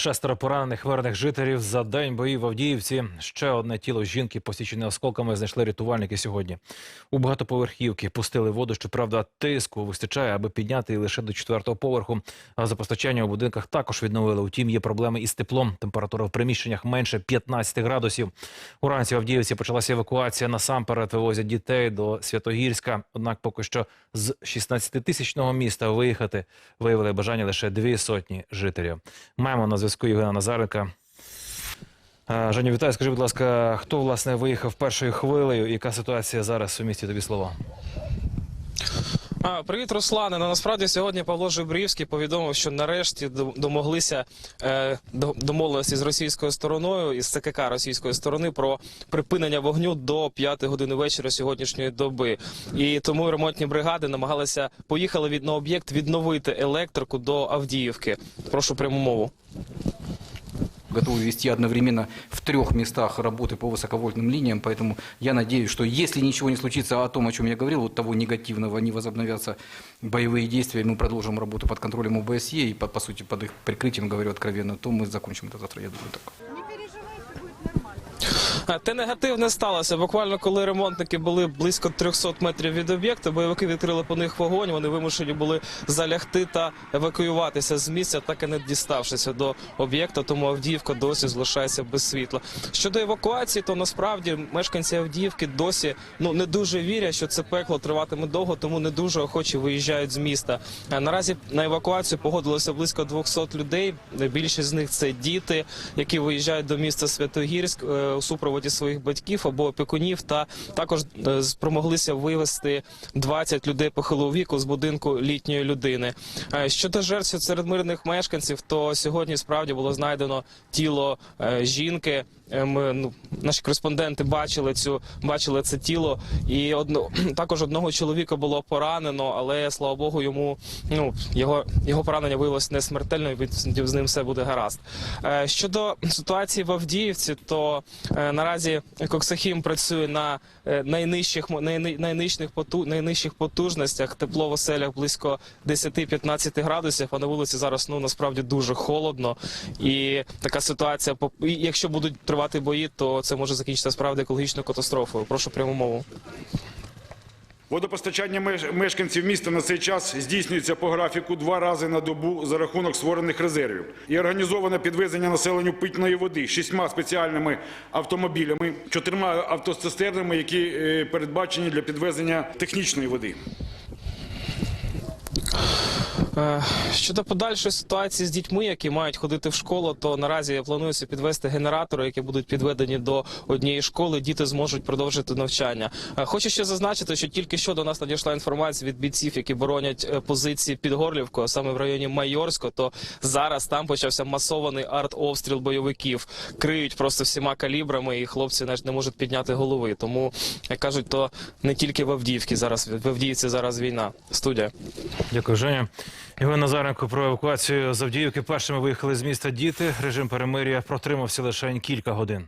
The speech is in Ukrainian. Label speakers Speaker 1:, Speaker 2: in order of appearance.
Speaker 1: Шестеро поранених мирних жителів за день боїв в Авдіївці. Ще одне тіло жінки, посічене осколками, знайшли рятувальники сьогодні. У багатоповерхівки пустили воду. Щоправда, тиску вистачає, аби підняти її лише до четвертого поверху. Газопостачання у будинках також відновили. Утім, є проблеми із теплом. Температура в приміщеннях менше 15 градусів. Уранці в Авдіївці почалася евакуація. Насамперед вивозять дітей до Святогірська. Однак поки що з 16-тисячного міста виїхати виявили бажання лише дві сотні жителів. Маємо на зв'язку Євгена Назаренка. Е, Женю, вітаю. Скажи, будь ласка, хто власне виїхав першою хвилею? Яка ситуація зараз у місті? Тобі слова?
Speaker 2: Привіт, Руслане. Ну, насправді сьогодні Павло Жибрівський повідомив, що нарешті домоглися е, до- з російською стороною із ЦКК російської сторони про припинення вогню до 5 години вечора сьогоднішньої доби. І тому ремонтні бригади намагалися поїхали від на об'єкт відновити електрику до Авдіївки. Прошу пряму мову
Speaker 3: готовы вести одновременно в трех местах работы по высоковольтным линиям, поэтому я надеюсь, что если ничего не случится о том, о чем я говорил, вот того негативного, не возобновятся боевые действия, мы продолжим работу под контролем ОБСЕ и, по, по сути, под их прикрытием, говорю откровенно, то мы закончим это завтра, я думаю, так.
Speaker 2: А, Те негативне сталося. Буквально коли ремонтники були близько 300 метрів від об'єкту, бойовики відкрили по них вогонь. Вони вимушені були залягти та евакуюватися з місця, так і не діставшися до об'єкта. Тому Авдіївка досі залишається без світла. Щодо евакуації, то насправді мешканці Авдіївки досі ну не дуже вірять, що це пекло триватиме довго, тому не дуже охоче виїжджають з міста. Наразі на евакуацію погодилося близько 200 людей. Більшість з них це діти, які виїжджають до міста Святогірськ е, у супроводі своїх батьків або опікунів. Та також е, спромоглися вивезти 20 людей похилого віку з будинку літньої людини. Е, Щодо жертв серед мирних мешканців, то сьогодні справді було знайдено тіло е, жінки. Ми ну наші кореспонденти бачили цю бачили це тіло, і одно також одного чоловіка було поранено, але слава Богу, йому ну його його поранення виявилось не смертельно. від- з ним все буде гаразд. Щодо ситуації в Авдіївці, то е, наразі Коксахім працює на е, найнижчих найнижчих поту найнижчих потужностях. Тепло в оселях близько 10-15 градусів. А на вулиці зараз ну насправді дуже холодно. І така ситуація і якщо будуть тривати бої, то це може закінчитися справді екологічною катастрофою. Прошу пряму мову.
Speaker 4: Водопостачання мешканців міста на цей час здійснюється по графіку два рази на добу за рахунок створених резервів і організоване підвезення населенню питної води шістьма спеціальними автомобілями, чотирма автоцистернами, які е, передбачені для підвезення технічної води.
Speaker 2: Е, Щодо подальшої ситуації з дітьми, які мають ходити в школу, то наразі планується підвести генератори, які будуть підведені до однієї школи. Діти зможуть продовжити навчання. Е, Хочу ще зазначити, що тільки що до нас надійшла інформація від бійців, які боронять е, позиції під Горлівкою, саме в районі Майорського. То зараз там почався масований арт-обстріл бойовиків. Криють просто всіма калібрами, і хлопці навіть не можуть підняти голови. Тому як кажуть, то не тільки в Авдіївці зараз в Авдіївці зараз війна. Студія.
Speaker 1: Дякую, Женя. Євген Назаренко про евакуацію з Авдіївки. Першими виїхали з міста діти. Режим перемир'я протримався лише кілька годин.